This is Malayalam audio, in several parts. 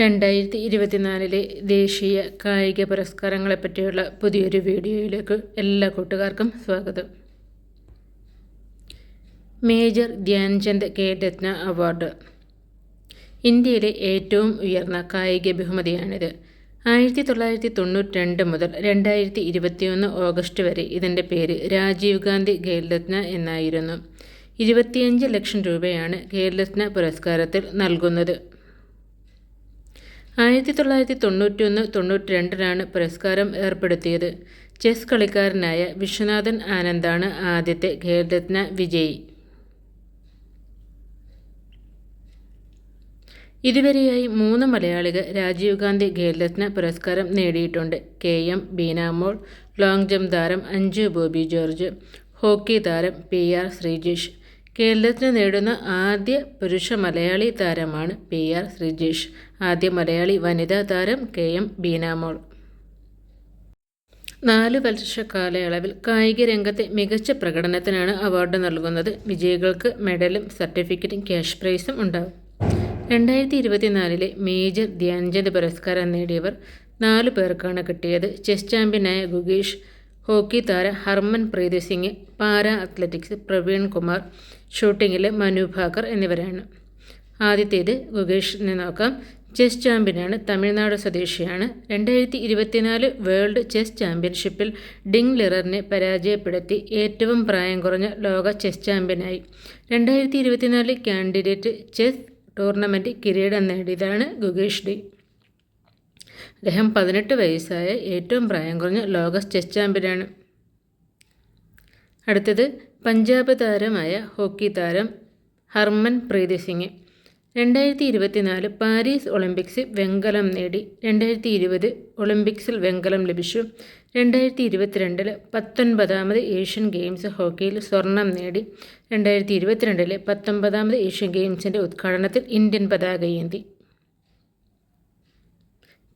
രണ്ടായിരത്തി ഇരുപത്തിനാലിലെ ദേശീയ കായിക പുരസ്കാരങ്ങളെപ്പറ്റിയുള്ള പുതിയൊരു വീഡിയോയിലേക്ക് എല്ലാ കൂട്ടുകാർക്കും സ്വാഗതം. Major Dhyan Chand Khel Ratna award. ഇന്ത്യയിലെ ഏറ്റവും ഉയർന്ന കായിക ബഹുമതിയാണിത്. ആയിരത്തി തൊള്ളായിരത്തി തൊണ്ണൂറ്റി രണ്ട് മുതൽ രണ്ടായിരത്തി ഇരുപത്തിയൊന്ന് ഓഗസ്റ്റ് വരെ ഇതിന്റെ പേര് രാജീവ് ഗാന്ധി ഖേൽരത്ന എന്നായിരുന്നു. ഇരുപത്തിയഞ്ച് ലക്ഷം രൂപയാണ് ഖേൽരത്ന പുരസ്കാരത്തിൽ നൽകുന്നത്. ആയിരത്തി തൊള്ളായിരത്തി തൊണ്ണൂറ്റി ഒന്ന് തൊണ്ണൂറ്റി രണ്ടിലാണ് പുരസ്കാരം ഏർപ്പെടുത്തിയത്. ചെസ് കളിക്കാരനായ വിശ്വനാഥൻ ആനന്ദാണ് ആദ്യത്തെ ഖേൽരത്ന വിജയി. ഇതുവരെയായി മൂന്ന് മലയാളികൾ രാജീവ് ഗാന്ധി ഖേൽരത്ന പുരസ്കാരം നേടിയിട്ടുണ്ട്. K M Beenamol long jump താരം അഞ്ജു ബോബി ജോർജ് ഹോക്കി താരം പി ആർ ശ്രീജേഷ്. കേരളത്തിന് നേടുന്ന ആദ്യ പുരുഷ മലയാളി താരമാണ് പി ആർ ശ്രീജേഷ്. ആദ്യ മലയാളി വനിതാ താരം കെ എം ബീനാമോൾ. നാല് വർഷ കാലയളവിൽ കായിക രംഗത്തെ മികച്ച പ്രകടനത്തിനാണ് അവാർഡ് നൽകുന്നത്. വിജയികൾക്ക് മെഡലും സർട്ടിഫിക്കറ്റും ക്യാഷ് പ്രൈസും ഉണ്ടാകും. രണ്ടായിരത്തി ഇരുപത്തിനാലിലെ മേജർ ധ്യാൻചന്ദ് പുരസ്കാരം നേടിയവർ നാല് പേർക്കാണ് കിട്ടിയത്. ചെസ് ചാമ്പ്യനായ ഗുഗേഷ് ഹോക്കി താര Harmanpreet Singh para athletics Praveen Kumar ഷൂട്ടിങ്ങിലെ മനു ഭാക്കർ എന്നിവരാണ്. ആദ്യത്തേത് ഗുഗേഷിനെ നോക്കാം. ചെസ് ചാമ്പ്യനാണ് തമിഴ്നാട് സ്വദേശിയാണ്. രണ്ടായിരത്തി ഇരുപത്തിനാല് വേൾഡ് ചെസ് ചാമ്പ്യൻഷിപ്പിൽ ഡിങ് ലിററിനെ പരാജയപ്പെടുത്തി ഏറ്റവും പ്രായം കുറഞ്ഞ ലോക ചെസ് ചാമ്പ്യനായി. രണ്ടായിരത്തി ഇരുപത്തിനാല് കാൻഡിഡേറ്റ് ചെസ് ടൂർണമെന്റ് കിരീടം നേടിയതാണ് ഗുഗേഷ് ഡി. അദ്ദേഹം പതിനെട്ട് വയസ്സായ ഏറ്റവും പ്രായം കുറഞ്ഞ ലോക ചെസ് ചാമ്പ്യനാണ്. അടുത്തത് പഞ്ചാബ് താരമായ ഹോക്കി താരം ഹർമൻ പ്രീതി സിംഗ് രണ്ടായിരത്തി ഇരുപത്തിനാല് പാരീസ് ഒളിമ്പിക്സിൽ വെങ്കലം നേടി. രണ്ടായിരത്തി ഇരുപത് ഒളിമ്പിക്സിൽ വെങ്കലം ലഭിച്ചു. രണ്ടായിരത്തി ഇരുപത്തിരണ്ടിൽ പത്തൊൻപതാമത് ഏഷ്യൻ ഗെയിംസ് ഹോക്കിയിൽ സ്വർണം നേടി. രണ്ടായിരത്തി ഇരുപത്തിരണ്ടിലെ പത്തൊൻപതാമത് ഏഷ്യൻ ഗെയിംസിന്റെ ഉദ്ഘാടനത്തിൽ ഇന്ത്യൻ പതാക ഏന്തി.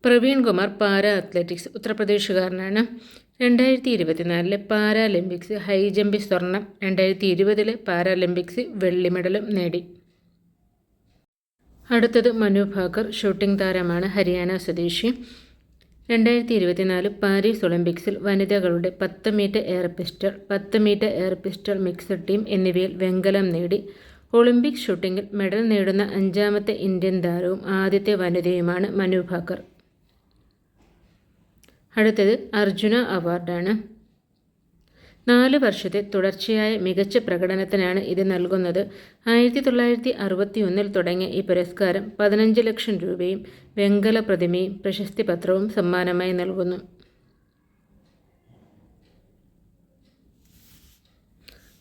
പ്രവീൺ കുമാർ പാരാ അത്ലറ്റിക്സ് ഉത്തർപ്രദേശുകാരനാണ്. രണ്ടായിരത്തി ഇരുപത്തിനാലിലെ പാരാലിമ്പിക്സ് ഹൈ ജമ്പിൽ സ്വർണം. രണ്ടായിരത്തി ഇരുപതിലെ പാരാലിമ്പിക്സ് വെള്ളി മെഡലും നേടി. അടുത്തത് മനു ഭാക്കർ ഷൂട്ടിംഗ് താരമാണ് ഹരിയാന സ്വദേശി. രണ്ടായിരത്തി ഇരുപത്തിനാല് പാരീസ് ഒളിമ്പിക്സിൽ വനിതകളുടെ പത്ത് മീറ്റർ എയർ പിസ്റ്റൾ പത്ത് metre air pistol mixed team എന്നിവയിൽ വെങ്കലം നേടി. ഒളിമ്പിക് ഷൂട്ടിംഗിൽ മെഡൽ നേടുന്ന അഞ്ചാമത്തെ ഇന്ത്യൻ താരവും ആദ്യത്തെ വനിതയുമാണ് മനു ഭാക്കർ. അടുത്തത് അർജുന അവാർഡാണ്. നാല് വർഷത്തെ തുടർച്ചയായ മികച്ച പ്രകടനത്തിനാണ് ഇത് നൽകുന്നത്. ആയിരത്തി തൊള്ളായിരത്തി അറുപത്തി ഒന്നിൽ തുടങ്ങിയ ഈ പുരസ്കാരം പതിനഞ്ച് ലക്ഷം രൂപയും വെങ്കല പ്രതിമയും പ്രശസ്തി പത്രവും സമ്മാനമായി നൽകുന്നു.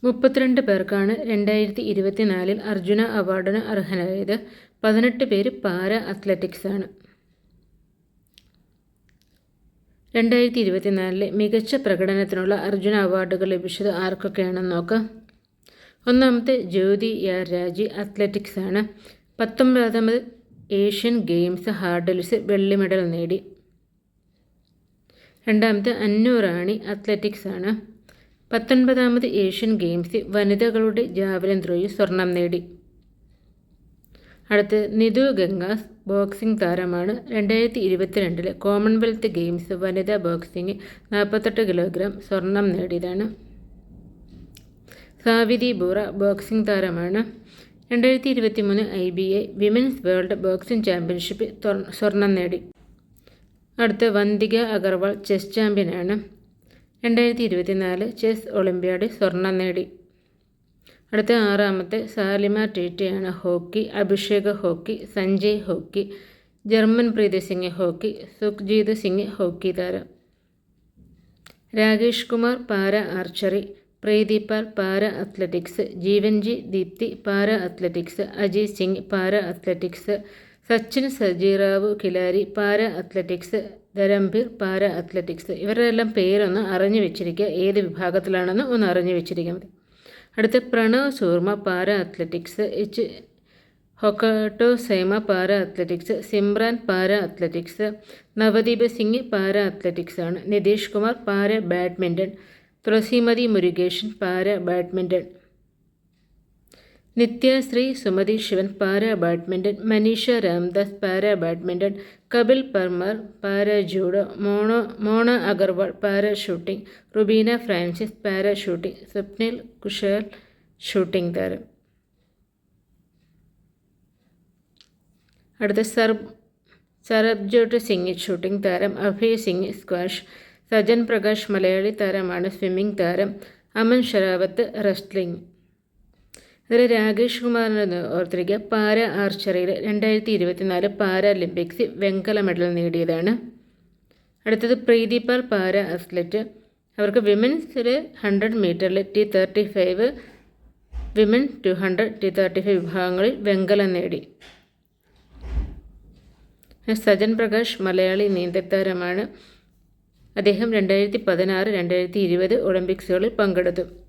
മുപ്പത്തിരണ്ട് പേർക്കാണ് രണ്ടായിരത്തി ഇരുപത്തിനാലിൽ അർജുന അവാർഡിന് അർഹനായത് പതിനെട്ട് പേര് പാര അത്ലറ്റിക്സാണ്. രണ്ടായിരത്തി ഇരുപത്തിനാലിലെ മികച്ച പ്രകടനത്തിനുള്ള അർജുന അവാർഡുകൾ ലഭിച്ചത് ആർക്കൊക്കെയാണെന്ന് നോക്കാം. ഒന്നാമത്തെ ജ്യോതി യാർ രാജി അത്ലറ്റിക്സ് ആണ്. പത്തൊമ്പതാമത് ഏഷ്യൻ ഗെയിംസ് ഹാർഡിൽസ് വെള്ളി മെഡൽ നേടി. രണ്ടാമത്തെ അന്നു റാണി അത്ലറ്റിക്സ് ആണ്. പത്തൊൻപതാമത് ഏഷ്യൻ ഗെയിംസ് വനിതകളുടെ ജാവലിൻ ത്രോയിൽ സ്വർണം നേടി. അടുത്ത് നിതു ഗംഗാസ് ബോക്സിംഗ് താരമാണ്. രണ്ടായിരത്തി ഇരുപത്തിരണ്ടിലെ കോമൺവെൽത്ത് ഗെയിംസ് വനിതാ ബോക്സിംഗ് നാൽപ്പത്തെട്ട് കിലോഗ്രാം സ്വർണം നേടിയതാണ്. സാവിതി ബോറ ബോക്സിംഗ് താരമാണ്. രണ്ടായിരത്തി ഇരുപത്തി മൂന്ന് I B A women's world boxing championship സ്വർണം നേടി. അടുത്ത വന്തിക അഗർവാൾ ചെസ് ചാമ്പ്യനാണ്. രണ്ടായിരത്തി ഇരുപത്തിനാല് ചെസ് ഒളിമ്പ്യാഡ് സ്വർണം നേടി. അടുത്ത ആറാമത്തെ Salima ടീറ്റയാണ് hockey Abhishek hockey Sanjay hockey Jarmanpreet Singh hockey Sukhjeet Singh hockey താരം. Rakesh Kumar para archery Preeti Pal para athletics Jeevanji Deepthi para athletics Ajay Singh para athletics Sachin Sarjerao Khilari para athletics Dharambir para athletics. ഇവരുടെ എല്ലാം പേരൊന്ന് അറിഞ്ഞു വെച്ചിരിക്കുക. ഏത് വിഭാഗത്തിലാണെന്ന് ഒന്ന് അറിഞ്ഞു വെച്ചിരിക്കുക മതി. അടുത്ത Pranav Soorma para athletics H Hokato Sema para athletics Simran para athletics Navdeep Singh para athletics ആണ്. Nitesh Kumar para badminton Thulasimathi Murugesan para badminton Nithya Sre Sumathy Sivan para badminton Manisha Ramadass para badminton Kapil Parmar para judo Mona Mona Agarwal para shooting Rubina Francis para shooting Swapnil Kusale shooting താരം. അടുത്ത സർബ് സർബ്ജോട്ട് സിംഗ് ഷൂട്ടിംഗ് താരം അഭയ് സിംഗ് സ്ക്വാഷ് സജൻ പ്രകാശ് മലയാളി താരമാണ് സ്വിമ്മിംഗ് താരം അമൻ ഷറാവത്ത് റെസ്ലിംഗ്. ഇതിൽ രാകേഷ് കുമാറിനെ ഓർത്തിരിക്കുക. പാര ആർച്ചറിയിൽ രണ്ടായിരത്തി ഇരുപത്തിനാല് പാരാലിമ്പിക്സിൽ വെങ്കല മെഡൽ നേടിയതാണ്. അടുത്തത് പ്രീതിപാൽ പാര അത്ലറ്റ്. അവർക്ക് വിമൻസിൽ ഹൺഡ്രഡ് മീറ്ററിൽ T thirty five women two hundred T thirty five വിഭാഗങ്ങളിൽ വെങ്കലം നേടി. സജൻ പ്രകാശ് മലയാളി നീന്തത്താരമാണ് അദ്ദേഹം രണ്ടായിരത്തി പതിനാറ് രണ്ടായിരത്തി ഇരുപത് ഒളിമ്പിക്സുകളിൽ പങ്കെടുത്തു.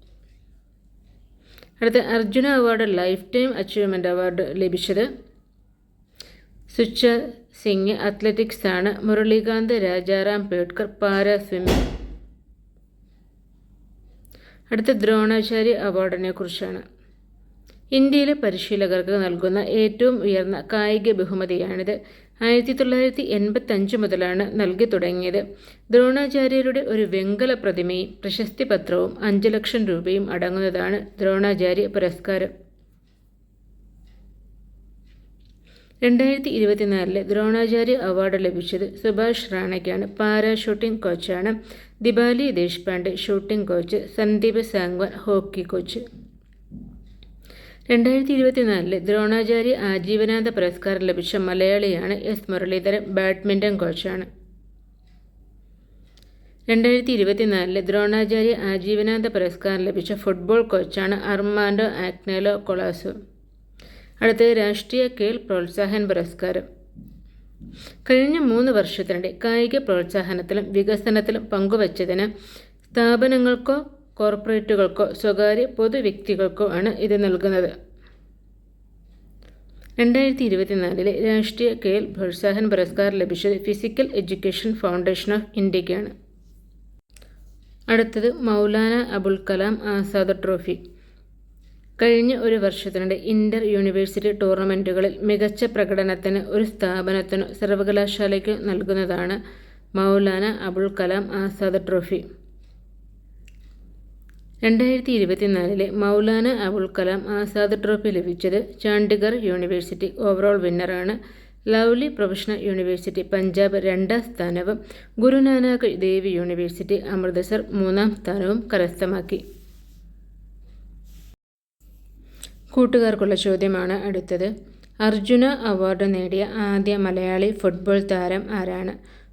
അടുത്ത Arjuna award lifetime achievement award ലഭിച്ചത് സുച്ച സിംഗ് അത്ലറ്റിക്സ് ആണ്. മുരളീകാന്ത് രാജാറാം പേഡ്കർ പാരാ സ്വിമ്മിംഗ് അടുത്ത ദ്രോണാചാര്യ അവാർഡിനെ കുറിച്ചാണ്. ഇന്ത്യയിലെ പരിശീലകർക്ക് നൽകുന്ന ഏറ്റവും ഉയർന്ന കായിക ബഹുമതിയാണിത്. ആയിരത്തി തൊള്ളായിരത്തി എൺപത്തഞ്ച് മുതലാണ് നൽകി തുടങ്ങിയത്. ദ്രോണാചാര്യരുടെ ഒരു വെങ്കല പ്രതിമയും പ്രശസ്തി പത്രവും അഞ്ച് ലക്ഷം രൂപയും അടങ്ങുന്നതാണ് ദ്രോണാചാര്യ പുരസ്കാരം. രണ്ടായിരത്തി ഇരുപത്തിനാലിലെ ദ്രോണാചാര്യ അവാർഡ് ലഭിച്ചത് സുഭാഷ് റാണയ്ക്കാണ്. Para shooting കോച്ചാണ്. Deepali Deshpande shooting coach. Sandeep Sangwan hockey coach. രണ്ടായിരത്തി ഇരുപത്തിനാലിലെ ദ്രോണാചാര്യ ആജീവനാന്ത പുരസ്കാരം ലഭിച്ച മലയാളിയാണ് എസ് മുരളീധരൻ ബാഡ്മിന്റൺ കോച്ചാണ്. രണ്ടായിരത്തി ഇരുപത്തിനാലിലെ ദ്രോണാചാര്യ ആജീവനാന്ത പുരസ്കാരം ലഭിച്ച ഫുട്ബോൾ കോച്ചാണ് അർമാൻഡോ ആക്നേലോ കൊളാസു. അടുത്തത് രാഷ്ട്രീയ കേൾ പ്രോത്സാഹൻ പുരസ്കാരം. കഴിഞ്ഞ മൂന്ന് വർഷത്തിനിടെ കായിക പ്രോത്സാഹനത്തിലും വികസനത്തിലും പങ്കുവച്ചതിന് സ്ഥാപനങ്ങൾക്കോ കോർപ്പറേറ്റുകൾക്കോ സ്വകാര്യ പൊതുവ്യക്തികൾക്കോ ആണ് ഇത് നൽകുന്നത്. രണ്ടായിരത്തി ഇരുപത്തിനാലിലെ രാഷ്ട്രീയ കേൽ പ്രോത്സാഹൻ പുരസ്കാരം ലഭിച്ചത് ഫിസിക്കൽ എഡ്യൂക്കേഷൻ ഫൗണ്ടേഷൻ ഓഫ് ഇന്ത്യയ്ക്കാണ് അടുത്തത് മൗലാന അബുൽ കലാം ആസാദ് ട്രോഫി. കഴിഞ്ഞ ഒരു വർഷത്തിനിടെ ഇന്റർ യൂണിവേഴ്സിറ്റി ടൂർണമെന്റുകളിൽ മികച്ച പ്രകടനത്തിന് ഒരു സ്ഥാപനത്തിനോ സർവകലാശാലയ്ക്കോ നൽകുന്നതാണ് മൗലാന അബുൽ കലാം ആസാദ് ട്രോഫി. രണ്ടായിരത്തി ഇരുപത്തിനാലിലെ മൗലാന അബുൽ കലാം ആസാദ് ട്രോഫി ലഭിച്ചത് ചണ്ഡിഗഡ് യൂണിവേഴ്സിറ്റി ഓവറോൾ വിന്നറാണ്. ലവ്ലി പ്രൊഫഷണൽ യൂണിവേഴ്സിറ്റി പഞ്ചാബ് രണ്ടാം സ്ഥാനവും ഗുരുനാനാക്ക് ദേവി യൂണിവേഴ്സിറ്റി അമൃത്സർ മൂന്നാം സ്ഥാനവും കരസ്ഥമാക്കി. കൂട്ടുകാർക്കുള്ള ചോദ്യമാണ് അടുത്തത്. അർജുന അവാർഡ് നേടിയ ആദ്യ മലയാളി ഫുട്ബോൾ താരം ആരാണ്?